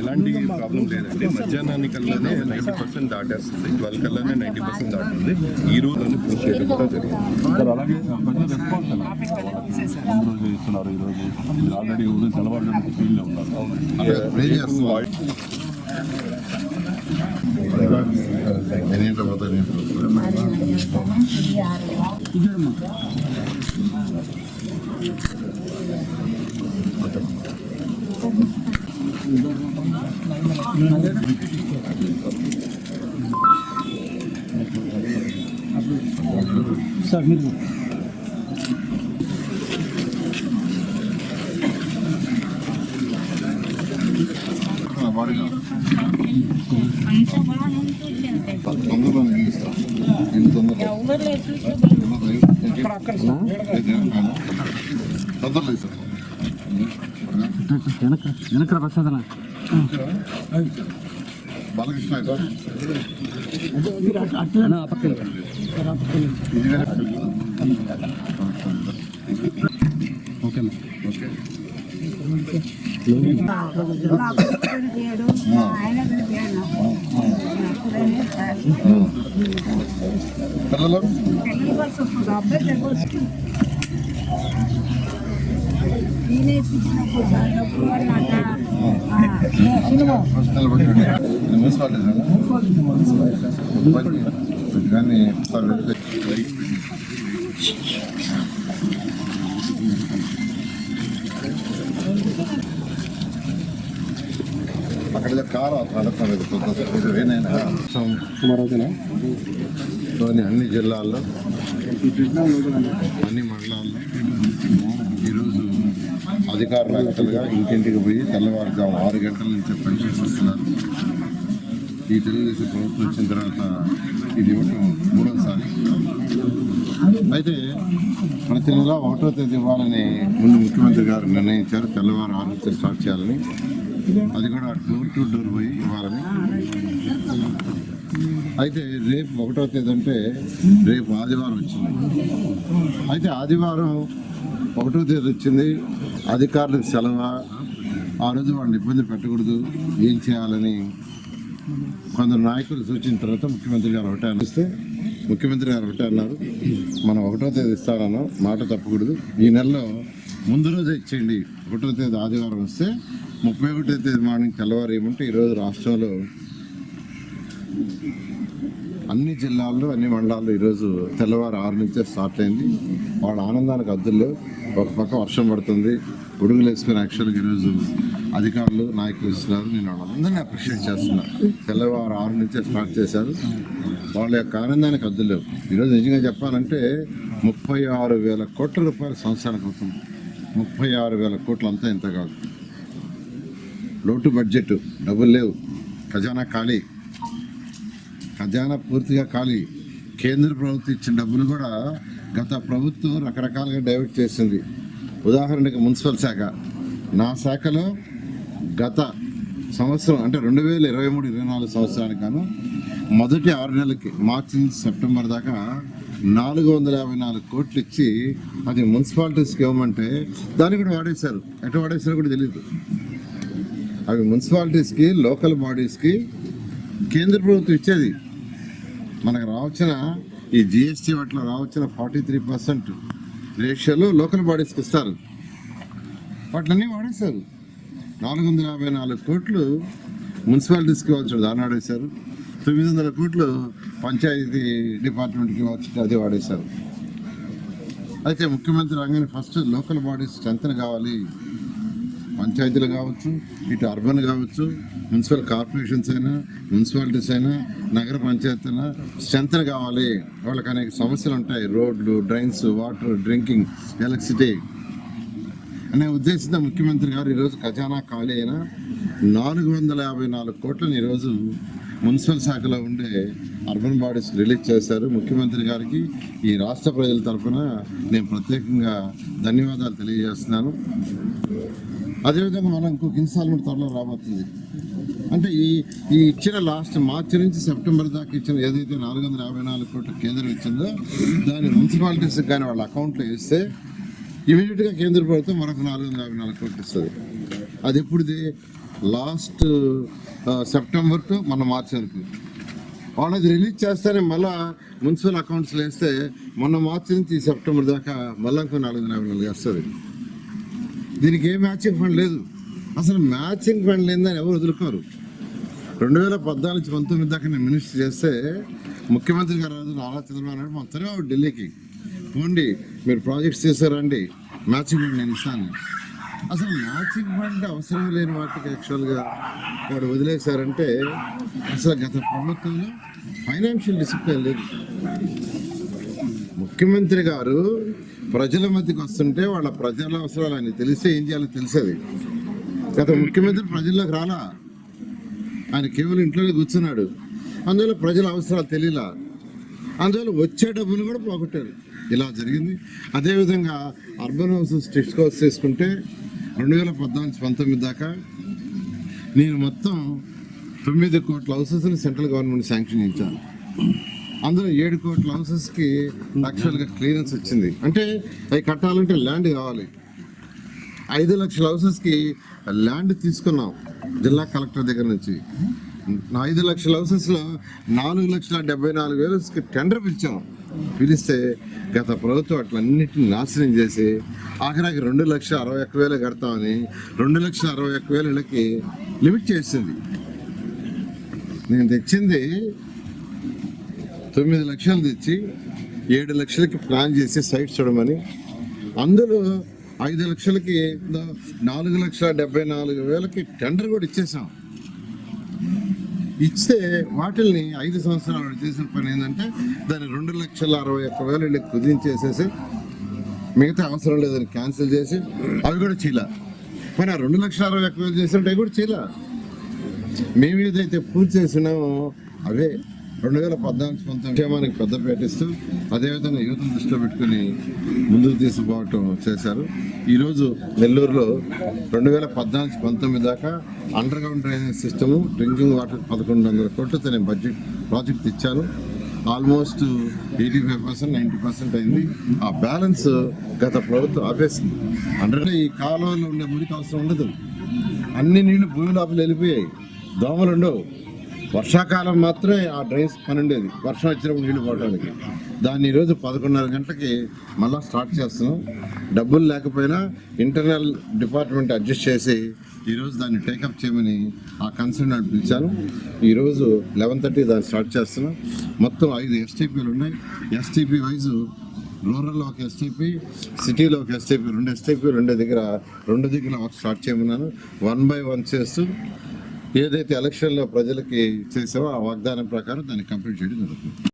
ఎలాంటి ప్రాబ్లం లేదండి. మధ్యాహ్నానికల్లానే నైంటీ పర్సెంట్ దాటేస్తుంది. ట్వెల్వ్ కల్లానే నైంటీ పర్సెంట్ దాటుతుంది ఈ రోజు పూర్తి చేయడం కూడా జరిగింది. సార్ అలాగే ప్రజల రెస్పాన్స్ ఎలా ముందు రోజు ఇస్తున్నారు ఈ రోజు. మీరు ఆల్రెడీ ఉదయం తెల్లవారు ఫీల్డ్లో ఉన్నారు. నేనేంటో పోతాను సార్ మీరు బాడీగా అంత వెనక వెనక ప్రసాదన బాలకృష్ణ ఓకే ఓకే పిల్లలు కానీ సార్ అక్కడ కారు నడుపుతున్నది కొత్త అన్ని జిల్లాల్లో అన్ని మండలాల్లో ఈరోజు అధికార వ్యక్తులుగా ఇంటింటికి పోయి తెల్లవారుజాము ఆరు గంటల నుంచి పనిచేస్తున్నారు. ఈ తెలుగుదేశం ప్రభుత్వం వచ్చిన తర్వాత ఇది ఇవ్వటం మూడోసారి. అయితే ప్రతి నెల ఒకటో తేదీ ఇవ్వాలని ముందు ముఖ్యమంత్రి గారు నిర్ణయించారు. తెల్లవారు ఆరు నుంచి స్టార్ట్ చేయాలని. అది కూడా డోర్ టు డోర్ పోయి ఇవ్వాలని. అయితే రేపు ఒకటో తేదీ అంటే రేపు ఆదివారం వచ్చింది. అయితే ఆదివారం ఒకటో తేదీ వచ్చింది. అధికారులకు సెలవు. ఆ రోజు వాళ్ళని ఇబ్బంది పెట్టకూడదు. ఏం చేయాలని కొందరు నాయకులు సూచించిన తర్వాత ముఖ్యమంత్రి గారు ఒకటే అనిస్తే ముఖ్యమంత్రి గారు ఒకటే అన్నారు. మనం ఒకటో తేదీ ఇస్తానన్నాం మాట తప్పకూడదు. ఈ నెలలో ముందు రోజే ఇచ్చేయండి. ఒకటో తేదీ ఆదివారం వస్తే ముప్పై ఒకటో తేదీ మార్నింగ్ తెల్లవారు ఏమంటే ఈరోజు రాష్ట్రంలో అన్ని జిల్లాల్లో అన్ని మండలాల్లో ఈరోజు తెల్లవారు ఆరు నుంచే స్టార్ట్ అయింది. వాళ్ళ ఆనందానికి అద్దుల్లో ఒక పక్క వర్షం పడుతుంది. ఉడుగులు వేసుకుని యాక్చువల్గా ఈరోజు అధికారులు నాయకులు ఇస్తున్నారు. నేను వాళ్ళందరినీ అప్రిషియేట్ చేస్తున్నాను తెల్లవారు ఆరు నుంచే స్టార్ట్ చేశారు. వాళ్ళ యొక్క ఆనందానికి అద్దులేవు ఈరోజు నిజంగా చెప్పాలంటే ముప్పై ఆరు వేల కోట్ల రూపాయల సంవత్సరానికి అవుతుంది. ముప్పై ఆరు వేల కోట్లు అంతా ఇంత కాదు. లోటు బడ్జెట్ డబ్బులు లేవు. ఖజానా ఖాళీ. ఖజానా పూర్తిగా ఖాళీ. కేంద్ర ప్రభుత్వం ఇచ్చిన డబ్బులు కూడా గత ప్రభుత్వం రకరకాలుగా డైవర్ట్ చేసింది. ఉదాహరణకి మున్సిపల్ శాఖ. నా శాఖలో గత సంవత్సరం అంటే రెండు వేల ఇరవై మూడు ఇరవై నాలుగు సంవత్సరానికి గాను మొదటి ఆరు నెలలకి మార్చి నుంచి సెప్టెంబర్ దాకా నాలుగు వందల యాభై నాలుగు కోట్లు ఇచ్చి అది మున్సిపాలిటీస్కి ఇవ్వమంటే దాన్ని కూడా వాడేశారు. ఎటు వాడేశారో కూడా తెలియదు అవి మున్సిపాలిటీస్కి లోకల్ బాడీస్కి కేంద్ర ప్రభుత్వం ఇచ్చేది. మనకు రావచ్చిన ఈ జిఎస్టీ వాటిలో రావచ్చిన ఫార్టీ త్రీ పర్సెంట్ రేషియోలో లోకల్ బాడీస్కి ఇస్తారు. వాటిలన్నీ వాడేశారు. నాలుగు వందల యాభై నాలుగు కోట్లు మున్సిపాలిటీస్కి ఇవ్వచ్చు దాన్ని వాడేశారు. తొమ్మిది వందల కోట్లు పంచాయతీ డిపార్ట్మెంట్కి ఇవ్వచ్చు అది వాడేశారు. అయితే ముఖ్యమంత్రి రంగాన్ని ఫస్ట్ లోకల్ బాడీస్ స్ట్రెంత్ కావాలి. పంచాయతీలు కావచ్చు ఇటు అర్బన్ కావచ్చు మున్సిపల్ కార్పొరేషన్స్ అయినా మున్సిపాలిటీస్ అయినా నగర పంచాయతీ అయినా స్ట్రెంత్ కావాలి. వాళ్ళకి అనేక సమస్యలు ఉంటాయి. రోడ్లు డ్రైన్స్ వాటర్ డ్రింకింగ్ ఎలక్ట్రిసిటీ. అనే ఉద్దేశంతో ముఖ్యమంత్రి గారు ఈరోజు ఖజానా ఖాళీ అయిన నాలుగు వందల యాభై నాలుగు కోట్లను ఈరోజు మున్సిపల్ శాఖలో ఉండే అర్బన్ బాడీస్ రిలీజ్ చేశారు. ముఖ్యమంత్రి గారికి ఈ రాష్ట్ర ప్రజల తరఫున నేను ప్రత్యేకంగా ధన్యవాదాలు తెలియజేస్తున్నాను. అదేవిధంగా మనం ఇంకొక ఇన్స్టాల్మెంట్ త్వరలో రాబోతుంది. అంటే ఈ ఈ ఇచ్చిన లాస్ట్ మార్చి నుంచి సెప్టెంబర్ దాకా ఇచ్చిన ఏదైతే నాలుగు వందల యాభై నాలుగు కోట్ల కేంద్రం ఇచ్చిందో దాన్ని మున్సిపాలిటీస్కి కానీ వాళ్ళ అకౌంట్లో వేస్తే ఇమీడియట్గా కేంద్ర ప్రభుత్వం మరొక నాలుగు వందల యాభై నాలుగు కోట్లు ఇస్తుంది. అది ఎప్పుడుది లాస్ట్ సెప్టెంబర్ టు మన మార్చి వరకు. వాళ్ళు అది రిలీజ్ చేస్తేనే మళ్ళీ మున్సిపల్ అకౌంట్స్లో వేస్తే మొన్న మార్చి నుంచి సెప్టెంబర్ దాకా మళ్ళీ ఇంకో నాలుగు యాభై నాలుగు వస్తుంది దీనికి ఏ మ్యాచింగ్ ఫండ్ లేదు. అసలు మ్యాచింగ్ ఫండ్ లేదని ఎవరు వదులుకోరు. రెండు వేల పద్నాలుగు పంతొమ్మిది దాకా నేను మినిస్టర్ చేస్తే ముఖ్యమంత్రి గారు రోజు నారా చంద్రబాబు నాయుడు మొత్తమే ఢిల్లీకి పోండి మీరు ప్రాజెక్ట్స్ చేశారండి మ్యాచింగ్ ఫండ్ నేను ఇస్తాను. అసలు మ్యాచింగ్ ఫండ్ అవసరం లేని వాటికి యాక్చువల్గా వాడు వదిలేశారంటే అసలు గత ప్రభుత్వంలో ఫైనాన్షియల్ డిసిప్లిన్ లేదు. ముఖ్యమంత్రి గారు ప్రజల మధ్యకి వస్తుంటే వాళ్ళ ప్రజల అవసరాలు ఆయన తెలిస్తే ఏం చేయాలో తెలిసేది. గత ముఖ్యమంత్రి ప్రజల్లోకి రాలా. ఆయన కేవలం ఇంట్లోనే కూర్చున్నాడు. అందువల్ల ప్రజల అవసరాలు తెలియలా. అందువల్ల వచ్చే డబ్బులు కూడా పోగొట్టారు. ఇలా జరిగింది. అదేవిధంగా అర్బన్ హౌసెస్ టెస్ట్ కోర్స్ చేసుకుంటే రెండు వేల పద్నాలుగు పంతొమ్మిది దాకా నేను మొత్తం తొమ్మిది కోట్ల హౌసెస్ని సెంట్రల్ గవర్నమెంట్ శాంక్షన్ ఇచ్చాను అందులో ఏడు కోట్ల హౌసెస్కి యాక్చువల్గా క్లియరెన్స్ వచ్చింది. అంటే అవి కట్టాలంటే ల్యాండ్ కావాలి. ఐదు లక్షల హౌసెస్కి ల్యాండ్ తీసుకున్నాం. జిల్లా కలెక్టర్ దగ్గర నుంచి. ఐదు లక్షల హౌసెస్లో నాలుగు లక్షల డెబ్బై నాలుగు వేలకి టెండర్ పిలిచాం. పిలిస్తే గత ప్రభుత్వం అట్లన్నిటిని నాశనం చేసి ఆఖరికి రెండు లక్షల అరవై ఒక్క వేలు కడతామని రెండు లక్షల అరవై ఒక్క వేలకి లిమిట్ చేసింది. నేను తెచ్చింది తొమ్మిది లక్షలు తెచ్చి ఏడు లక్షలకి ప్లాన్ చేసి సైట్ చూడమని అందులో ఐదు లక్షలకి నాలుగు లక్షల డెబ్బై నాలుగు వేలకి టెండర్ కూడా ఇచ్చేసాం. ఇస్తే వాటిల్ని ఐదు సంవత్సరాలు చేసిన పని ఏంటంటే దాన్ని రెండు లక్షల అరవై ఒక్క వేలు వెళ్ళి కుదించేసేసి మిగతా అవసరం లేదని క్యాన్సిల్ చేసి అవి కూడా చీల. మరి ఆ రెండు లక్షల అరవై ఒక్క వేలు చేసినట్టు అవి కూడా చీల. మేము ఏదైతే పూర్తి చేసినామో అవే. రెండు వేల పద్నాలుగు పంతొమ్మిది క్షేమానికి పెద్ద పేటిస్తూ అదేవిధంగా యూత్ దృష్టిలో పెట్టుకుని ముందుకు తీసుకుపోవటం చేశారు. ఈరోజు నెల్లూరులో రెండు వేల పద్నాలుగు పంతొమ్మిది దాకా underground drainage system drinking water పదకొండు వందల కోట్లతో నేను బడ్జెట్ ప్రాజెక్ట్ ఇచ్చాను almost eighty five percent ninety percent అయింది. ఆ బ్యాలెన్స్ గత ప్రభుత్వం ఆపేసింది. అంటే ఈ కాలువలో ఉండే మురికి అవసరం ఉండదు. అన్ని నీళ్ళు భూమి లోపల వెళ్ళిపోయాయి. దోమలు ఉండవు. వర్షాకాలం మాత్రమే ఆ డ్రైన్స్ పని ఉండేది వర్షం వచ్చినప్పుడు నీళ్ళు పోవడానికి దాన్ని ఈరోజు పదకొండున్నర గంటకి మళ్ళీ స్టార్ట్ చేస్తున్నాం. డబ్బులు లేకపోయినా ఇంటర్నల్ డిపార్ట్మెంట్ అడ్జస్ట్ చేసి ఈరోజు దాన్ని టేకప్ చేయమని ఆ కన్సర్న్ అని పిలిచాను ఈరోజు లెవెన్ థర్టీ దాన్ని స్టార్ట్ చేస్తున్నాం. మొత్తం ఐదు ఎస్టీపీలు ఉన్నాయి. ఎస్టీపీ వైజు రూరల్లో ఒక ఎస్టీపీ సిటీలో ఒక ఎస్టీపీ రెండు ఎస్టీపీ రెండు దగ్గర రెండు దగ్గర వర్క్ స్టార్ట్ చేయమన్నాను. వన్ బై వన్ చేస్తూ ఏదైతే ఎలక్షన్లో ప్రజలకి చేసామో ఆ వాగ్దానం ప్రకారం దాన్ని కంప్లీట్ చేయడం జరుగుతుంది.